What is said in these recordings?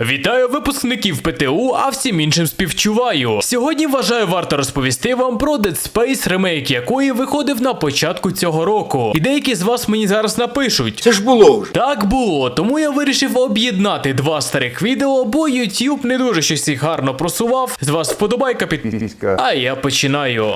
Вітаю випускників ПТУ, а всім іншим співчуваю. Сьогодні вважаю варто розповісти вам про Dead Space, ремейк якої виходив на початку цього року. І деякі з вас мені зараз напишуть. Це ж було вже. Так було, тому я вирішив об'єднати два старих відео, бо YouTube не дуже щось їх гарно просував. З вас вподобайка під. А я починаю.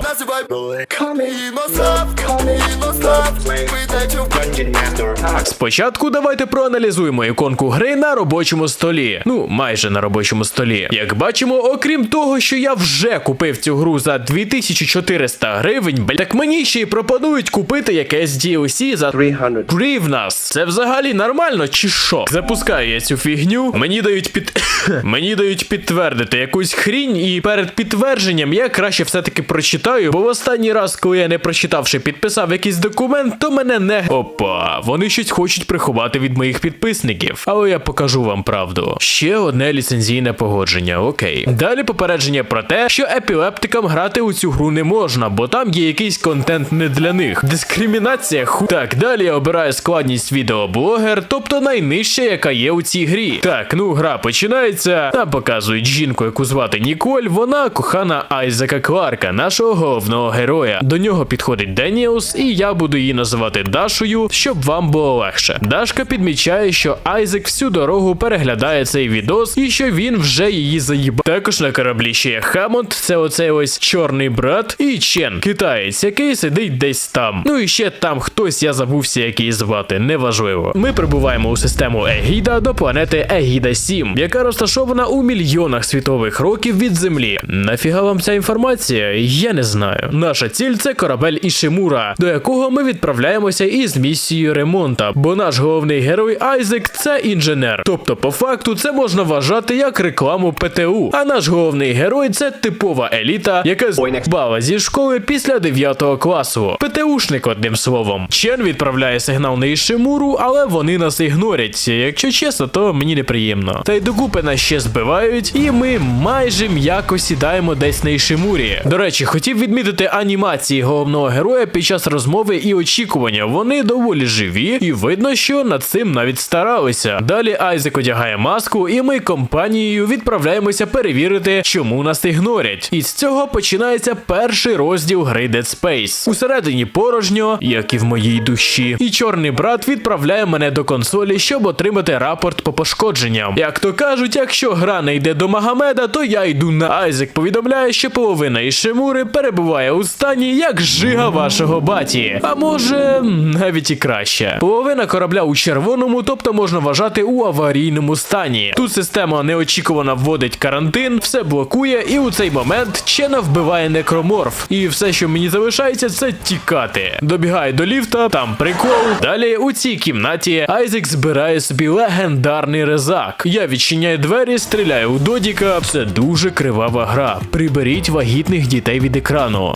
Спочатку давайте проаналізуємо іконку гри на робочому столі. Ну, майже на робочому столі. Як бачимо, окрім того, що я вже купив цю гру за 2400 гривень, бля, так мені ще й пропонують купити якесь DLC за 300. Грівнас. Це взагалі нормально чи що? Запускаю я цю фігню. Мені дають під мені дають підтвердити якусь хрінь, і перед підтвердженням я краще все-таки прочитаю, бо в останній раз, коли я не прочитавши, підписав якийсь документ, то мене не. Опа, вони щось хочуть приховати від моїх підписників. Але я покажу вам правду. Ще одне ліцензійне погодження, окей. Далі попередження про те, що епілептикам грати у цю гру не можна, бо там є якийсь контент не для них. Дискримінація ху. Так, далі я обираю складність відеоблогер, тобто найнижча, яка є у цій грі. Так, ну гра починається. Нам показують жінку, яку звати Ніколь. Вона кохана Айзека Кларка, нашого головного героя. До нього підходить Деніелс, і я буду її називати Дашою, щоб вам було легше. Дашка підмічає, що Айзек всю дорогу переглядає цей відос і що він вже її заїбав. Також на кораблі ще є Хамонд, це оцей ось чорний брат, і Чен, китаєць, який сидить десь там. Ну і ще там хтось, я забувся, який звати, неважливо. Ми прибуваємо у систему Егіда до планети Егіда 7, яка розташована у мільйонах світових років від Землі. Нафіга вам ця інформація? Я не знаю. Наша ціль це корабель Ішимура, до якого ми відправляємося із місією ремонта, бо наш головний герой Айзек це інженер. Тобто, по факту, це можна вважати як рекламу ПТУ. А наш головний герой це типова еліта, яка збала зі школи після 9 класу. ПТУшник, одним словом. Чен відправляє сигнал на Ішимуру, але вони нас ігнорять. Якщо чесно, то мені неприємно. Та й докупи нас ще збивають, і ми майже м'яко сідаємо десь на Ішимурі. До речі, хотів відмітити анімації головного героя під час розмови і очікування. Вони доволі живі, і видно, що над цим навіть старалися. Далі Айзек одягає маску, і ми компанією відправляємося перевірити, чому нас ігнорять. І з цього починається перший розділ гри Dead Space. Усередині порожньо, як і в моїй душі. І чорний брат відправляє мене до консолі, щоб отримати рапорт по пошкодженням. Як то кажуть, якщо гра не йде до Магомеда, то я йду на Айзек. Повідомляє, що половина Ішимури перебуває у стані як жига вашого баті. А може навіть і краще. Половина корабля у червоному, тобто можна вважати у аварійному стані. Тут система неочікувано вводить карантин, все блокує, і у цей момент Чена вбиває некроморф. І все, що мені залишається, це тікати. Добігає до ліфта, там прикол. Далі у цій кімнаті Айзек збирає собі легендарний резак. Я відчиняю двері, стріляю у Додіка. Це дуже кривава гра. Приберіть вагітних дітей від екрану.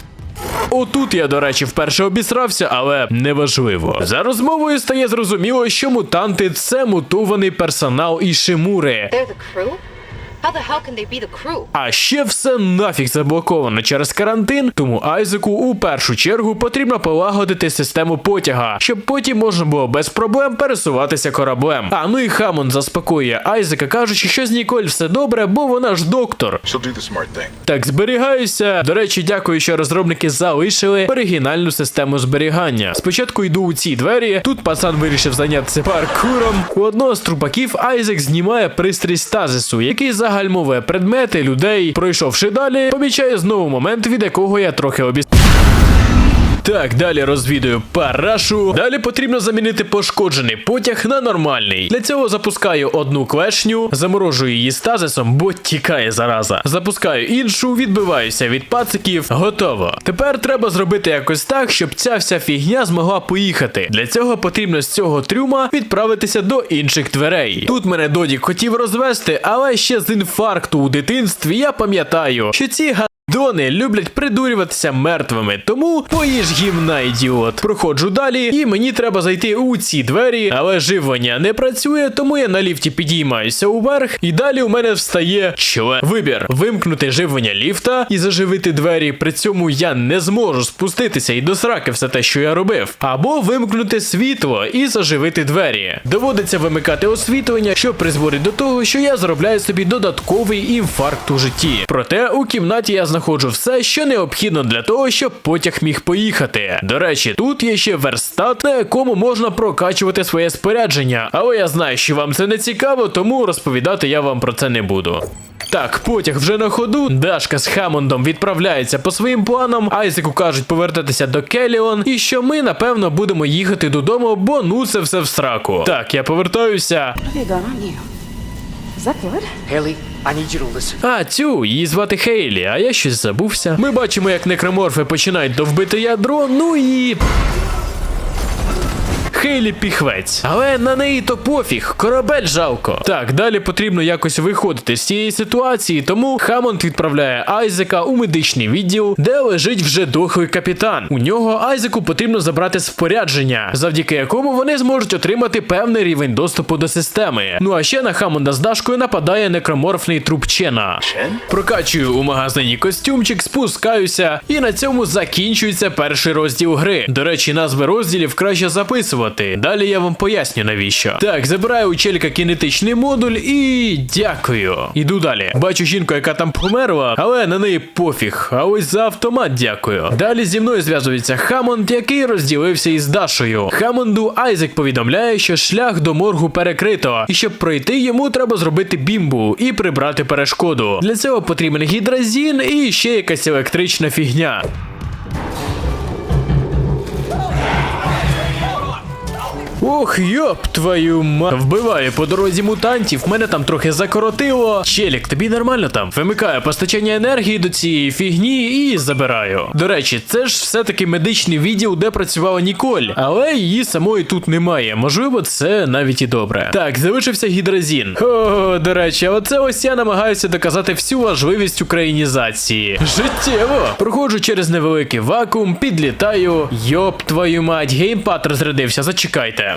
Отут я, до речі, вперше обісрався, але неважливо. За розмовою стає зрозуміло, що мутанти це мутований персонал і crew? How the hell can they be the crew? А ще все нафіг заблоковано через карантин, тому Айзеку у першу чергу потрібно полагодити систему потяга, щоб потім можна було без проблем пересуватися кораблем. А ну і Хамон заспокоює Айзека, кажучи, що з Ніколь все добре, бо вона ж доктор. She'll do the smart thing. Так, зберігаюся. До речі, дякую, що розробники залишили оригінальну систему зберігання. Спочатку йду у ці двері. Тут пацан вирішив зайнятися паркуром. У одного з трупаків Айзек знімає пристрій стазису, який загальмовує предмети, людей. Пройшовши далі, помічає знову момент, від якого я трохи обіс. Так, далі розвідую парашу. Далі потрібно замінити пошкоджений потяг на нормальний. Для цього запускаю одну клешню, заморожую її стазисом, бо тікає зараза. Запускаю іншу, відбиваюся від пациків. Готово. Тепер треба зробити якось так, щоб ця вся фігня змогла поїхати. Для цього потрібно з цього трюма відправитися до інших дверей. Тут мене Додік хотів розвести, але ще з інфаркту у дитинстві я пам'ятаю, що ці га. Дони люблять придурюватися мертвими, тому поїж гімна, ідіот. Проходжу далі, і мені треба зайти у ці двері, але живлення не працює, тому я на ліфті підіймаюся уверх, і далі у мене встає що? Вибір вимкнути живлення ліфта і заживити двері. При цьому я не зможу спуститися і до сраки все те, що я робив. Або вимкнути світло і заживити двері. Доводиться вимикати освітлення, що призводить до того, що я заробляю собі додатковий інфаркт у житті. Проте у кімнаті я знаходжу все, що необхідно для того, щоб потяг міг поїхати. До речі, тут є ще верстат, на якому можна прокачувати своє спорядження. Але я знаю, що вам це не цікаво, тому розповідати я вам про це не буду. Так, потяг вже на ходу. Дашка з Хамондом відправляється по своїм планам. Айзеку кажуть повертатися до Келіон, і що ми, напевно, будемо їхати додому, бо ну це все в сраку. Так, я повертаюся. Is that blood? Haley, I need you to listen. А, цю, її звати Хейлі, а я щось забувся. Ми бачимо, як некроморфи починають довбити ядро, ну і. Хейлі піхвець. Але на неї то пофіг, корабель жалко. Так, далі потрібно якось виходити з цієї ситуації, тому Хамонд відправляє Айзека у медичний відділ, де лежить вже дохлий капітан. У нього Айзеку потрібно забрати спорядження, завдяки якому вони зможуть отримати певний рівень доступу до системи. Ну а ще на Хамонда з Дашкою нападає некроморфний труп Чена. Прокачую у магазині костюмчик, спускаюся, і на цьому закінчується перший розділ гри. До речі, назви розділів краще записувати. Далі я вам поясню навіщо. Так, забираю у челька кінетичний модуль і дякую. Іду далі. Бачу жінку, яка там померла, але на неї пофіг. А ось за автомат дякую. Далі зі мною зв'язується Хамонд, який розділився із Дашою. Хамонду Айзек повідомляє, що шлях до моргу перекрито, і щоб пройти йому треба зробити бімбу і прибрати перешкоду. Для цього потрібен гідразін і ще якась електрична фігня. Ох, йоп, твою ма. Вбиваю по дорозі мутантів, мене там трохи закоротило. Челік, тобі нормально там? Вимикаю постачання енергії до цієї фігні і забираю. До речі, це ж все-таки медичний відділ, де працювала Ніколь, але її самої тут немає. Можливо, це навіть і добре. Так, залишився гідразін. О, до речі, оце ось я намагаюся доказати всю важливість українізації. Життєво! Проходжу через невеликий вакуум, підлітаю. Йоп, твою мать, геймпад розрядився, зачекайте.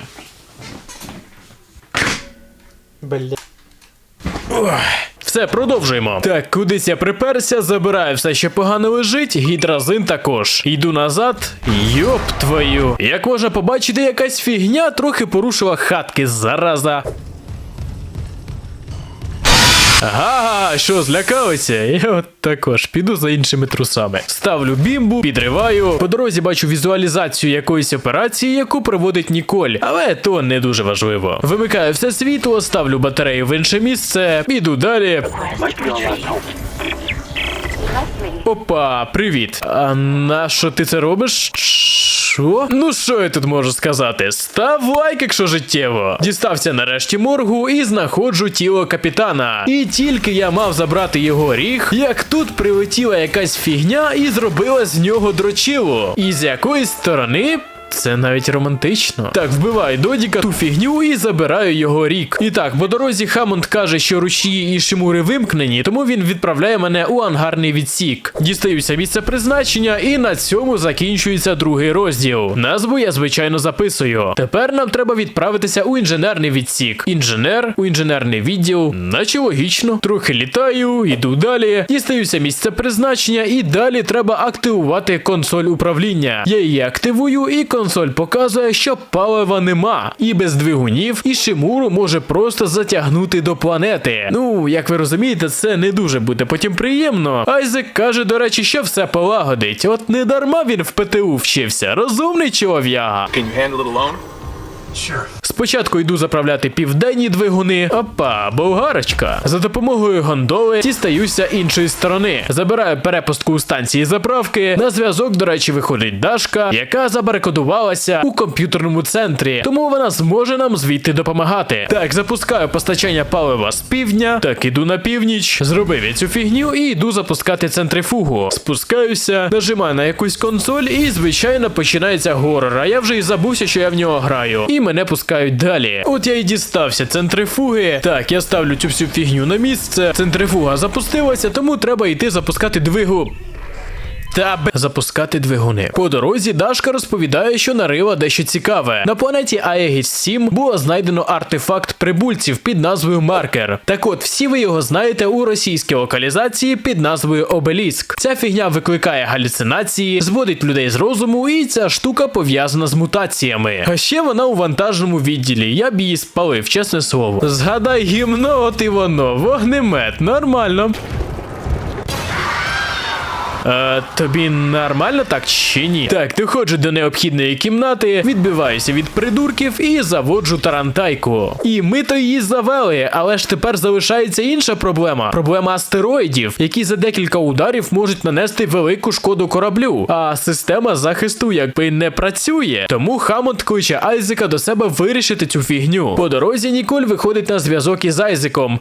Все, продовжуємо. Так, кудись я приперся, забираю все, що погано лежить, гідразин також. Йду назад. Йоп твою. Як можна побачити, якась фігня трохи порушила хатки, зараза. Ага, що злякалися? Я от також піду за іншими трусами. Ставлю бімбу, підриваю. По дорозі бачу візуалізацію якоїсь операції, яку проводить Ніколь, але то не дуже важливо. Вимикаю все світло, ставлю батарею в інше місце, іду далі. Опа, привіт. А на що ти це робиш? Що? Ну що я тут можу сказати? Став лайк, якщо життєво. Дістався нарешті моргу і знаходжу тіло капітана. І тільки я мав забрати його ріг, як тут прилетіла якась фігня і зробила з нього дрочило. І з якоїсь сторони. Це навіть романтично. Так, вбиваю Додіка ту фігню і забираю його рік. І так, по дорозі Хамонд каже, що рушії і шимури вимкнені, тому він відправляє мене у ангарний відсік. Дістаюся місце призначення, і на цьому закінчується другий розділ. Назву я звичайно записую. Тепер нам треба відправитися у інженерний відсік. Інженер у інженерний відділ, наче логічно. Трохи літаю, іду далі. Дістаюся місце призначення, і далі треба активувати консоль управління. Я її активую, і консоль показує, що палива нема. І без двигунів, і Шимуру може просто затягнути до планети. Ну, як ви розумієте, це не дуже буде потім приємно. Айзек каже, до речі, що все полагодить. От не дарма він в ПТУ вчився. Розумний чолов'яга. Can you handle it alone? Спочатку йду заправляти південні двигуни. Опа, болгарочка. За допомогою гондоли дістаюся іншої сторони. Забираю перепустку у станції заправки. На зв'язок, до речі, виходить Дашка, яка забарикодувалася у комп'ютерному центрі, тому вона зможе нам звідти допомагати. Так, запускаю постачання палива з півдня. Так, іду на північ. Зробив я цю фігню і йду запускати центрифугу. Спускаюся, нажимаю на якусь консоль, і звичайно починається горор. А я вже і забувся, що я в нього граю. І мене пускають далі. От я і дістався центрифуги. Так, я ставлю цю всю фігню на місце. Центрифуга запустилася, тому треба йти запускати двигу. Та б... запускати двигуни. По дорозі Дашка розповідає, що нарила дещо цікаве. На планеті Аегіс 7 було знайдено артефакт прибульців під назвою Маркер. Так от, всі ви його знаєте у російській локалізації під назвою Обеліск. Ця фігня викликає галюцинації, зводить людей з розуму, і ця штука пов'язана з мутаціями. А ще вона у вантажному відділі. Я б її спалив, чесне слово. Згадай гімно, от і воно, вогнемет, нормально. Е, тобі нормально так чи ні? Так, доходжу до необхідної кімнати, відбиваюся від придурків і заводжу тарантайку. І ми то її завели, але ж тепер залишається інша проблема: проблема астероїдів, які за декілька ударів можуть нанести велику шкоду кораблю. А система захисту якби не працює. Тому Хамонд кличе Айзека до себе вирішити цю фігню. По дорозі Ніколь виходить на зв'язок із Айзеком.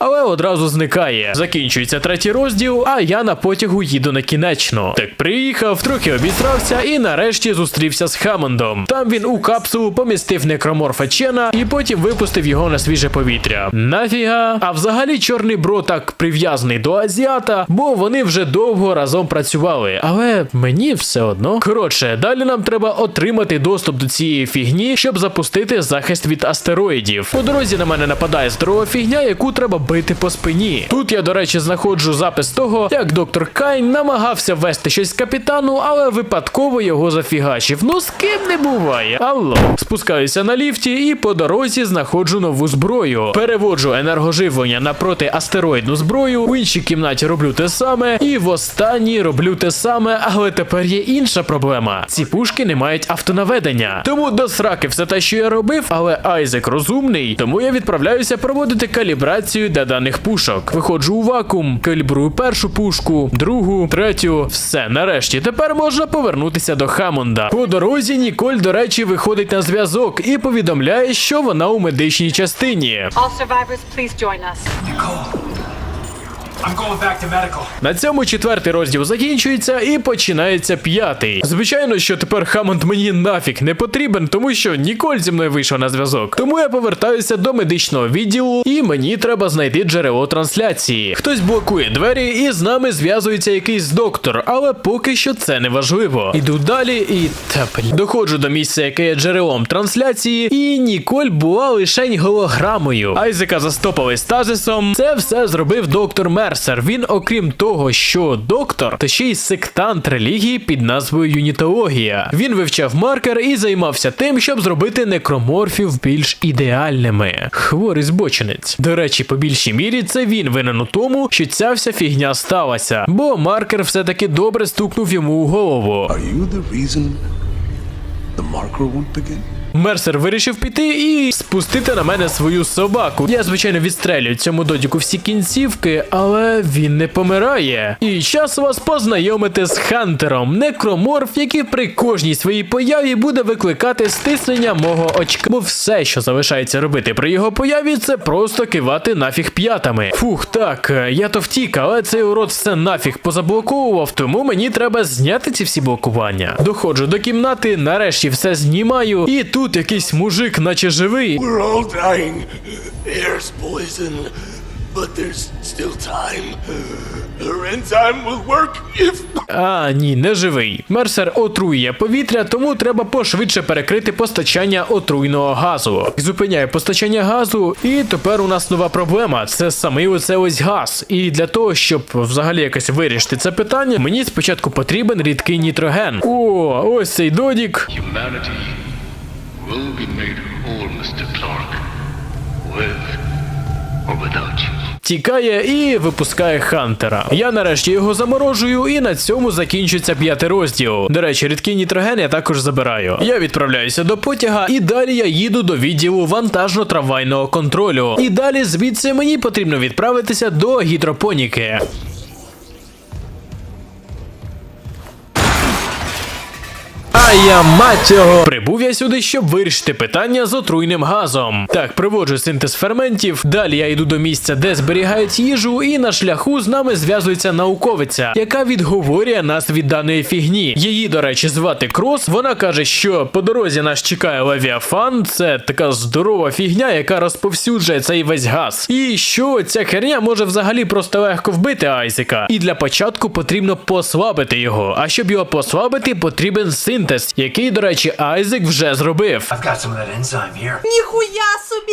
Але одразу зникає. Закінчується третій розділ, а я на потягу їду на кінечну. Так приїхав, трохи обісрався і нарешті зустрівся з Хамондом. Там він у капсулу помістив некроморфа Чена і потім випустив його на свіже повітря. Нафіга? А взагалі чорний бро так прив'язаний до азіата, бо вони вже довго разом працювали. Але мені все одно. Коротше, далі нам треба отримати доступ до цієї фігні, щоб запустити захист від астероїдів. По дорозі на мене нападає здорова фігня, яку треба бити по спині. Тут я, до речі, знаходжу запис того, як доктор Кайн намагався ввести щось капітану, але випадково його зафігачив. Ну з ким не буває. Алло. Спускаюся на ліфті і по дорозі знаходжу нову зброю. Переводжу енергоживлення на протиастероїдну зброю. У іншій кімнаті роблю те саме, і в останній роблю те саме, але тепер є інша проблема. Ці пушки не мають автонаведення. Тому до сраки все те, що я робив, але Айзек розумний, тому я відправляюся проводити калібрацію для даних пушок. Виходжу у вакуум, калібрую першу пушку, другу, третю. Все, нарешті, тепер можна повернутися до Хамонда. По дорозі Ніколь, до речі, виходить на зв'язок і повідомляє, що вона у медичній частині. All survivors, please join us. I'm going. На цьому четвертий розділ закінчується і починається п'ятий. Звичайно, що тепер Хамонд мені нафіг не потрібен, тому що Ніколь зі мною вийшов на зв'язок. Тому я повертаюся до медичного відділу, і мені треба знайти джерело трансляції. Хтось блокує двері, і з нами зв'язується якийсь доктор, але поки що це не важливо. Іду далі і та блін. доходжу до місця, яке є джерелом трансляції, і Ніколь була лишень голограмою. Айзека застопали стазисом. Це все зробив доктор Мерсер. Він, окрім того, що доктор, та ще й сектант релігії під назвою Юнітологія. Він вивчав маркер і займався тим, щоб зробити некроморфів більш ідеальними. Хворий збочинець. До речі, по більшій мірі це він винен у тому, що ця вся фігня сталася, бо маркер все-таки добре стукнув йому у голову. Мерсер вирішив піти і спустити на мене свою собаку. Я, звичайно, відстрелюю цьому додіку всі кінцівки, але він не помирає. І час вас познайомити з Хантером, некроморф, який при кожній своїй появі буде викликати стиснення мого очка. Бо все, що залишається робити при його появі, це просто кивати нафіг п'ятами. Фух, так, я то втік, але цей урод все нафіг позаблоковував, тому мені треба зняти ці всі блокування. Доходжу до кімнати, нарешті все знімаю, і тут якийсь мужик, наче живий. We're all dying. Air's poison, but there's still time. Enzyme will work if. А, ні, не живий. Мерсер отруює повітря, тому треба пошвидше перекрити постачання отруйного газу. Зупиняє постачання газу, і тепер у нас нова проблема. Це самий оце ось газ. І для того, щоб взагалі якось вирішити це питання, мені спочатку потрібен рідкий нітроген. О, ось цей додік. Humanity will be made whole, Mr. Clark, with or without you. Тікає і випускає Хантера. Я нарешті його заморожую, і на цьому закінчується п'ятий розділ. До речі, рідкий нітроген я також забираю. Я відправляюся до потяга, і далі я їду до відділу вантажно-трамвайного контролю. І далі звідси мені потрібно відправитися до гідропоніки. Я мать його! Прибув я сюди, щоб вирішити питання з отруйним газом. Так, приводжу синтез ферментів. Далі я йду до місця, де зберігають їжу, і на шляху з нами зв'язується науковиця, яка відговорює нас від даної фігні. Її, до речі, звати Крос. Вона каже, що по дорозі нас чекає Левіафан. Це така здорова фігня, яка розповсюджує цей весь газ. І що ця херня може взагалі просто легко вбити Айзека. І для початку потрібно послабити його. А щоб його послабити, потрібен синтез, який, до речі, Айзек вже зробив. Enzyme here.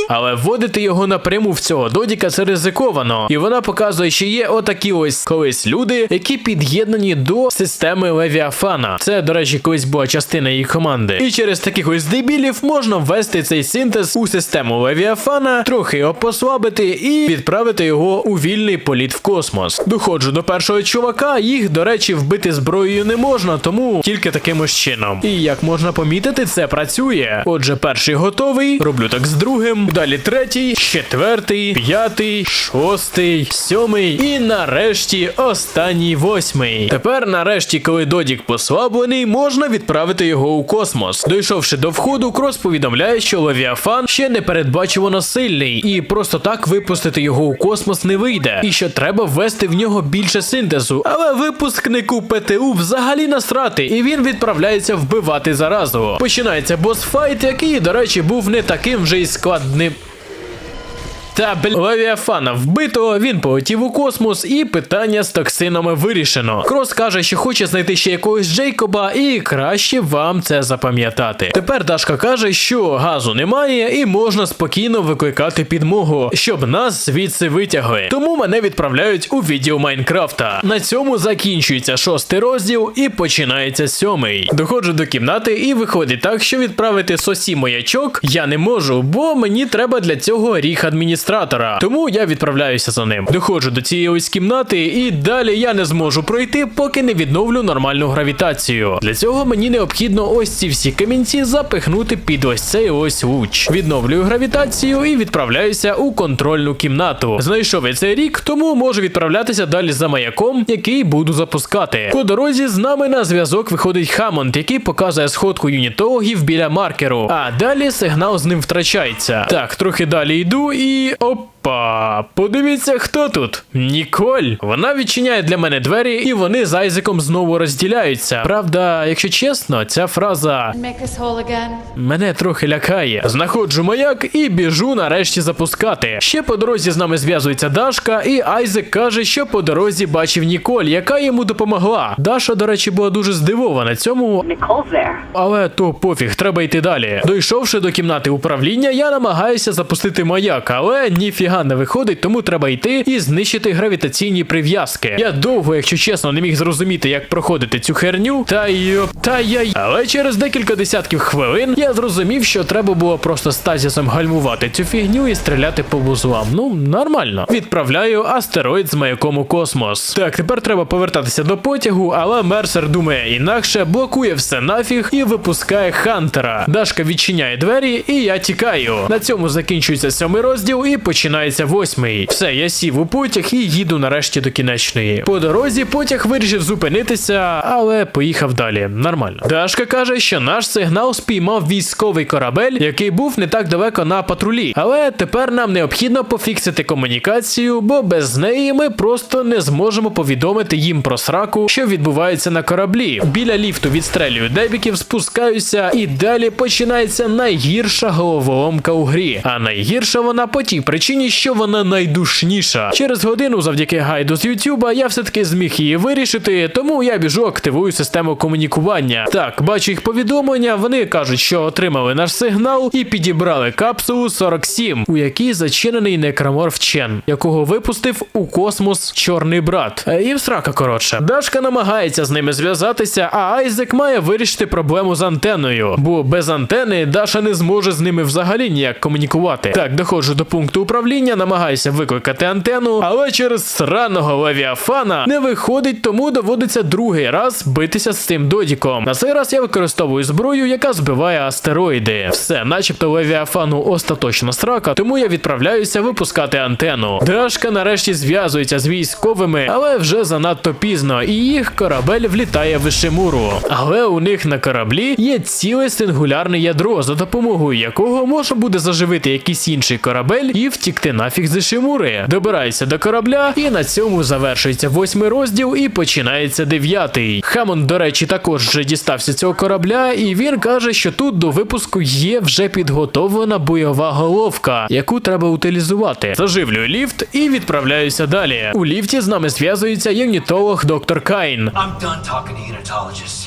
Але вводити його напряму в цього додіка це ризиковано. І вона показує, що є отакі ось колись люди, які під'єднані до системи Левіафана. Це, до речі, колись була частина її команди. І через таких ось дебілів можна ввести цей синтез у систему Левіафана, трохи його послабити і відправити його у вільний політ в космос. Доходжу до першого чувака, їх, до речі, вбити зброєю не можна, тому тільки таким ось чином. І як можна помітити, це працює. Отже, перший готовий, роблю так з другим, далі третій, четвертий, п'ятий, шостий, сьомий і нарешті останній восьмий. Тепер, нарешті, коли додік послаблений, можна відправити його у космос. Дійшовши до входу, Крос повідомляє, що Левіафан ще не передбачувано сильний, і просто так випустити його у космос не вийде. І що треба ввести в нього більше синтезу. Але випускнику ПТУ взагалі насрати, і він відправляється вбивати заразу. Починається босфайт, який, до речі, був не таким вже й складним. Та бл... Левіафана вбито, він полетів у космос, і питання з токсинами вирішено. Крос каже, що хоче знайти ще якогось Джейкоба, і краще вам це запам'ятати. Тепер Дашка каже, що газу немає, і можна спокійно викликати підмогу, щоб нас звідси витягли. Тому мене відправляють у відділ Майнкрафта. На цьому закінчується шостий розділ і починається сьомий. Доходжу до кімнати, і виходить так, що відправити сосі маячок я не можу, бо мені треба для цього ріг адміністратора. Тому я відправляюся за ним. Доходжу до цієї ось кімнати, і далі я не зможу пройти, поки не відновлю нормальну гравітацію. Для цього мені необхідно ось ці всі камінці запихнути під ось цей ось луч. Відновлюю гравітацію і відправляюся у контрольну кімнату. Знайшов я цей рік, тому можу відправлятися далі за маяком, який буду запускати. По дорозі з нами на зв'язок виходить Хамонд, який показує сходку юнітологів біля маркеру. А далі сигнал з ним втрачається. Так, трохи далі йду і. up Опа, подивіться, хто тут. Ніколь. Вона відчиняє для мене двері, і вони з Айзеком знову розділяються. Правда, якщо чесно, ця фраза мене трохи лякає. Знаходжу маяк і біжу нарешті запускати. Ще по дорозі з нами зв'язується Дашка, і Айзек каже, що по дорозі бачив Ніколь, яка йому допомогла. Даша, до речі, була дуже здивована цьому. Але то пофіг, треба йти далі. Дійшовши до кімнати управління, я намагаюся запустити маяк, але ніфіга не виходить, тому треба йти і знищити гравітаційні прив'язки. Я довго, якщо чесно, не міг зрозуміти, як проходити цю херню. Та йоп, та я. Але через декілька десятків хвилин я зрозумів, що треба було просто стазісом гальмувати цю фігню і стріляти по вузлам. Ну, нормально. Відправляю астероїд з маяком у космос. Так, тепер треба повертатися до потягу, але Мерсер думає інакше, блокує все нафіг і випускає Хантера. Дашка відчиняє двері, і я тікаю. На цьому закінчується сьомий розділ і починається восьмий. Все, я сів у потяг і їду нарешті до кінечної. По дорозі потяг вирішив зупинитися, але поїхав далі. Нормально. Дашка каже, що наш сигнал спіймав військовий корабель, який був не так далеко на патрулі. Але тепер нам необхідно пофіксити комунікацію, бо без неї ми просто не зможемо повідомити їм про сраку, що відбувається на кораблі. Біля ліфту відстрелюю дебіків, спускаюся, і далі починається найгірша головоломка у грі. А найгірша вона по тій причині, що вона найдушніша. Через годину, завдяки гайду з Ютуба, я все-таки зміг її вирішити, тому я біжу, активую систему комунікування. Так, бачу їх повідомлення. Вони кажуть, що отримали наш сигнал і підібрали капсулу 47, у якій зачинений некроморф Чен, якого випустив у космос чорний брат. Е, І в срака коротше. Дашка намагається з ними зв'язатися, а Айзек має вирішити проблему з антеною, бо без антени Даша не зможе з ними взагалі ніяк комунікувати. Так, доходжу до пункту пункту управління, намагаюся викликати антенну, але через сраного левіафана не виходить, тому доводиться другий раз битися з цим додіком. На цей раз я використовую зброю, яка збиває астероїди. Все, начебто левіафану остаточно срака, тому я відправляюся випускати антенну. Дашка нарешті зв'язується з військовими, але вже занадто пізно, і їх корабель влітає в Ішимуру. Але у них на кораблі є ціле сингулярне ядро, за допомогою якого можна буде заживити якийсь інший корабель і втікти нафіг з Ішимури. Добираюся до корабля, і на цьому завершується восьмий розділ і починається дев'ятий. Хамон, до речі, також вже дістався цього корабля, і він каже, що тут до випуску є вже підготовлена бойова головка, яку треба утилізувати. Заживлюю ліфт і відправляюся далі. У ліфті з нами зв'язується юнітолог доктор Кайн.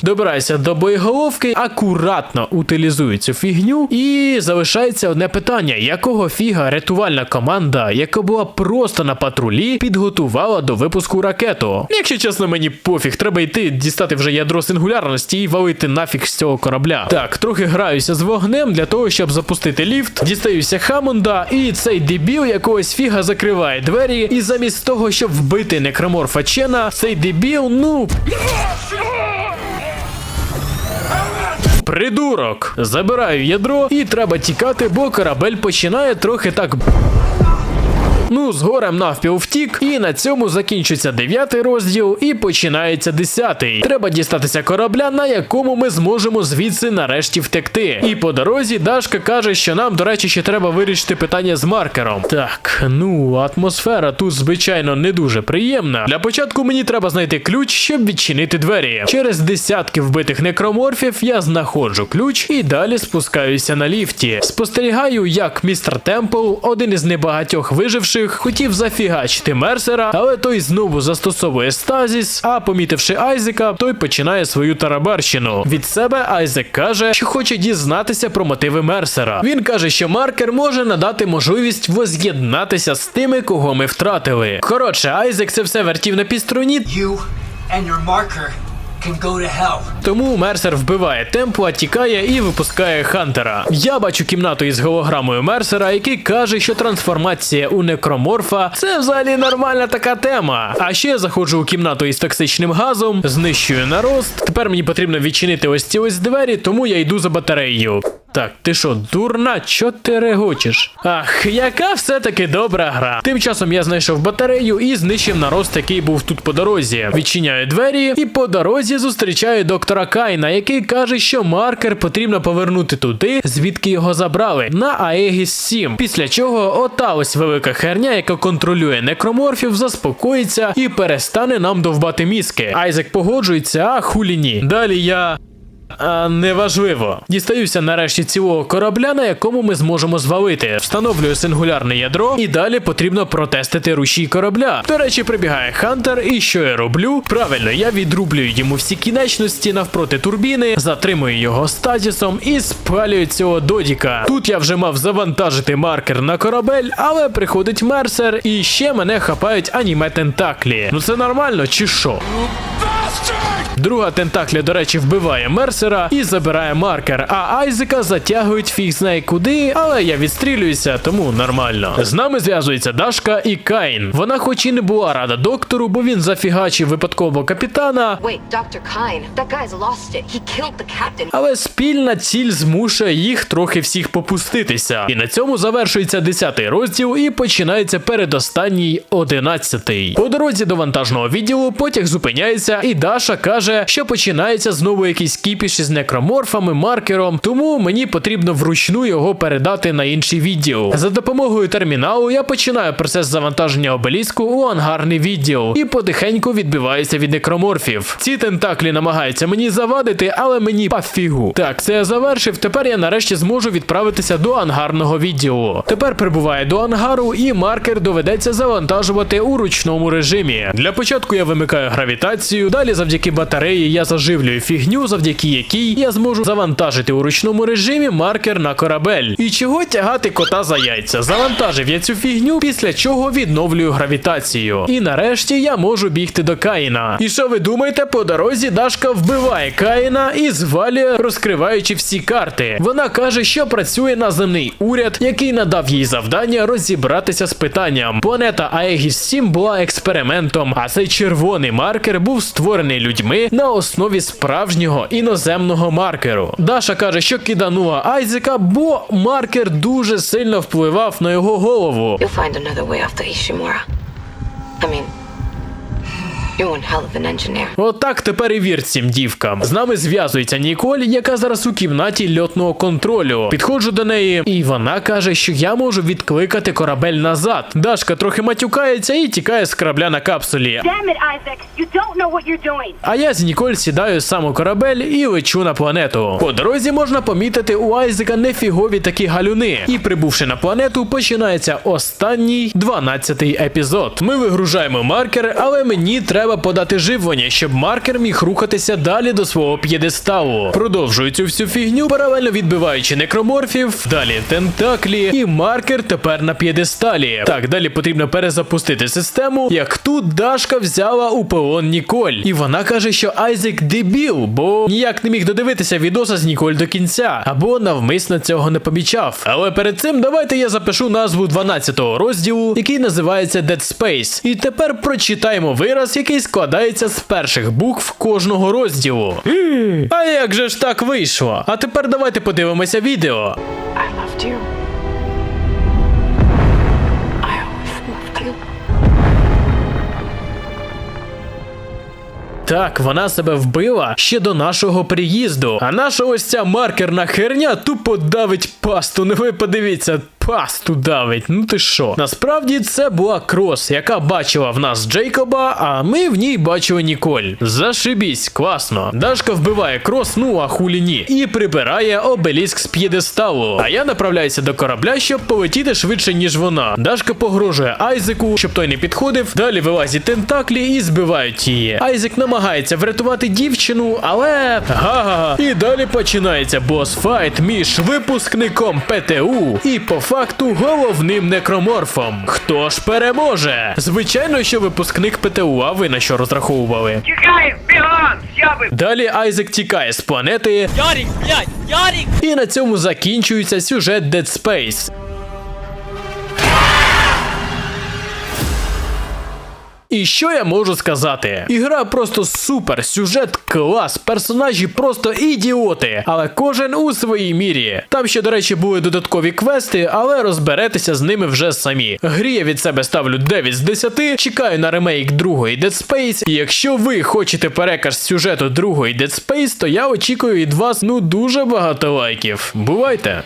Добираюся до боєголовки, акуратно утилізую цю фігню, і залишається одне питання: якого фіга рятувальна команда, яка була просто на патрулі, підготувала до випуску ракету? Якщо чесно, мені пофіг, треба йти дістати вже ядро сингулярності і валити нафіг з цього корабля. Так, трохи граюся з вогнем для того, щоб запустити ліфт, дістаюся Хамонда, і цей дебіл якогось фіга закриває двері, і замість того, щоб вбити некроморфа Чена, цей дебіл, ну. Придурок! Забираю ядро і треба тікати, бо корабель починає трохи так. Ну, з горем навпіл втік, і на цьому закінчується дев'ятий розділ і починається десятий. Треба дістатися корабля, на якому ми зможемо звідси нарешті втекти. І по дорозі Дашка каже, що нам, до речі, ще треба вирішити питання з маркером. Так, ну, атмосфера тут, звичайно, не дуже приємна. Для початку мені треба знайти ключ, щоб відчинити двері. Через десятки вбитих некроморфів я знаходжу ключ і далі спускаюся на ліфті. Спостерігаю, як містер Темпл, один із небагатьох виживших, хотів зафігачити Мерсера, але той знову застосовує стазіс, а помітивши Айзека, той починає свою тарабарщину. Від себе Айзек каже, що хоче дізнатися про мотиви Мерсера. Він каже, що маркер може надати можливість воз'єднатися з тими, кого ми втратили. Коротше, Айзек це все вертів на піструні, You and your marker тому Мерсер вбиває темпу, тікає і випускає Хантера. Я бачу кімнату із голограмою Мерсера, який каже, що трансформація у некроморфа це взагалі нормальна така тема. А ще я заходжу у кімнату із токсичним газом, знищую нарост. Тепер мені потрібно відчинити ось ці ось двері, тому я йду за батареєю. Так, ти що, дурна, чо ти регочеш? Ах, яка все-таки добра гра. Тим часом я знайшов батарею і знищив нарост, який був тут по дорозі. Відчиняю двері і по дорозі зустрічаю доктора Кайна, який каже, що маркер потрібно повернути туди, звідки його забрали, на Аегіс 7. Після чого ота ось велика херня, яка контролює некроморфів, заспокоїться і перестане нам довбати мізки. Айзек погоджується, а хулі ні. Далі я. А, неважливо. Дістаюся нарешті цілого корабля, на якому ми зможемо звалити. Встановлюю сингулярне ядро, і далі потрібно протестити рушій корабля. До речі, прибігає Хантер, і що я роблю? Правильно, я відрублюю йому всі кінечності навпроти турбіни, затримую його стазісом і спалюю цього додіка. Тут я вже мав завантажити маркер на корабель, але приходить мерсер, і ще мене хапають аніме тентаклі. Ну це нормально чи що? Друга тентакля, до речі, вбиває Мерсера і забирає маркер, а Айзека затягують фіг знає куди, але я відстрілююся, тому нормально. З нами зв'язується Дашка і Кайн. Вона хоч і не була рада доктору, бо він зафігачив випадково капітана. Wait. Kine, that guy's lost it. He killed the captain. Але спільна ціль змушує їх трохи всіх попуститися. І на цьому завершується 10-й розділ і починається передостанній 11-й. По дорозі до вантажного відділу потяг зупиняється, і Даша каже, що починається знову якийсь кіпіш із некроморфами, маркером, тому мені потрібно вручну його передати на інший відділ. За допомогою терміналу я починаю процес завантаження обеліску у ангарний відділ і потихеньку відбиваюся від некроморфів. Ці тентаклі намагаються мені завадити, але мені пофігу. Так, це я завершив. Тепер я нарешті зможу відправитися до ангарного відділу. Тепер прибуває до ангару, і маркер доведеться завантажувати у ручному режимі. Для початку я вимикаю гравітацію, далі Далі, завдяки батареї, я заживлюю фігню, завдяки якій я зможу завантажити у ручному режимі маркер на корабель. І чого тягати кота за яйця? Завантажив я цю фігню, після чого відновлюю гравітацію. І нарешті я можу бігти до Каїна. І що ви думаєте, по дорозі Дашка вбиває Каїна і звалює, розкриваючи всі карти. Вона каже, що працює на земний уряд, який надав їй завдання розібратися з питанням. Планета Аегіс 7 була експериментом, а цей червоний маркер був створений людьми на основі справжнього іноземного маркеру. Даша каже, що киданула Айзека, бо маркер дуже сильно впливав на його голову. You'll find another way the Ishimura. I mean, one hell of an engineer. Отак тепер і вір цим дівкам. З нами зв'язується Ніколь, яка зараз у кімнаті льотного контролю. Підходжу до неї, і вона каже, що я можу відкликати корабель назад. Дашка трохи матюкається і тікає з корабля на капсулі. Damn it, Isaac! You don't know what you're doing! А я з Ніколь сідаю сам у корабель і лечу на планету. По дорозі можна помітити у Айзека нефігові такі галюни. І прибувши на планету, починається останній 12-й епізод. Ми вигружаємо маркер, але мені треба подати живлення, щоб маркер міг рухатися далі до свого п'єдесталу. Продовжую цю всю фігню, паралельно відбиваючи некроморфів, далі тентаклі, і маркер тепер на п'єдесталі. Так, далі потрібно перезапустити систему, як тут Дашка взяла у полон Ніколь. І вона каже, що Айзек дебіл, бо ніяк не міг додивитися відоса з Ніколь до кінця, або навмисно цього не помічав. Але перед цим давайте я запишу назву 12-го розділу, який називається Dead Space. І тепер прочитаємо вираз, який складається з перших букв кожного розділу. А як же ж так вийшло? А тепер давайте подивимося відео. I loved you. I always loved you. Так, вона себе вбила ще до нашого приїзду. А наша ось ця маркерна херня тупо давить пасту. Ну ви подивіться, пасту давить. Ну ти що? Насправді це була крос, яка бачила в нас Джейкоба, а ми в ній бачили Ніколь. Зашибісь, класно. Дашка вбиває крос, ну а хулі ні. І прибирає обеліск з п'єдесталу. А я направляюся до корабля, щоб полетіти швидше, ніж вона. Дашка погрожує Айзеку, щоб той не підходив. Далі вилазять тентаклі і збивають її. Айзек намагається врятувати дівчину, але га-га. І далі починається босфайт між випускником ПТУ і по факту головним некроморфом. Хто ж переможе? Звичайно, що випускник ПТУ, а ви на що розраховували? Тікай, біган, з'яви! Далі Айзек тікає з планети. Ярік, блядь, Ярік! І на цьому закінчується сюжет Dead Space. І що я можу сказати? Ігра просто супер, сюжет клас, персонажі просто ідіоти, але кожен у своїй мірі. Там ще, до речі, були додаткові квести, але розберетеся з ними вже самі. Грі я від себе ставлю 9 з 10, чекаю на ремейк другої Dead Space. І якщо ви хочете переказ сюжету другої Dead Space, то я очікую від вас ну дуже багато лайків. Бувайте!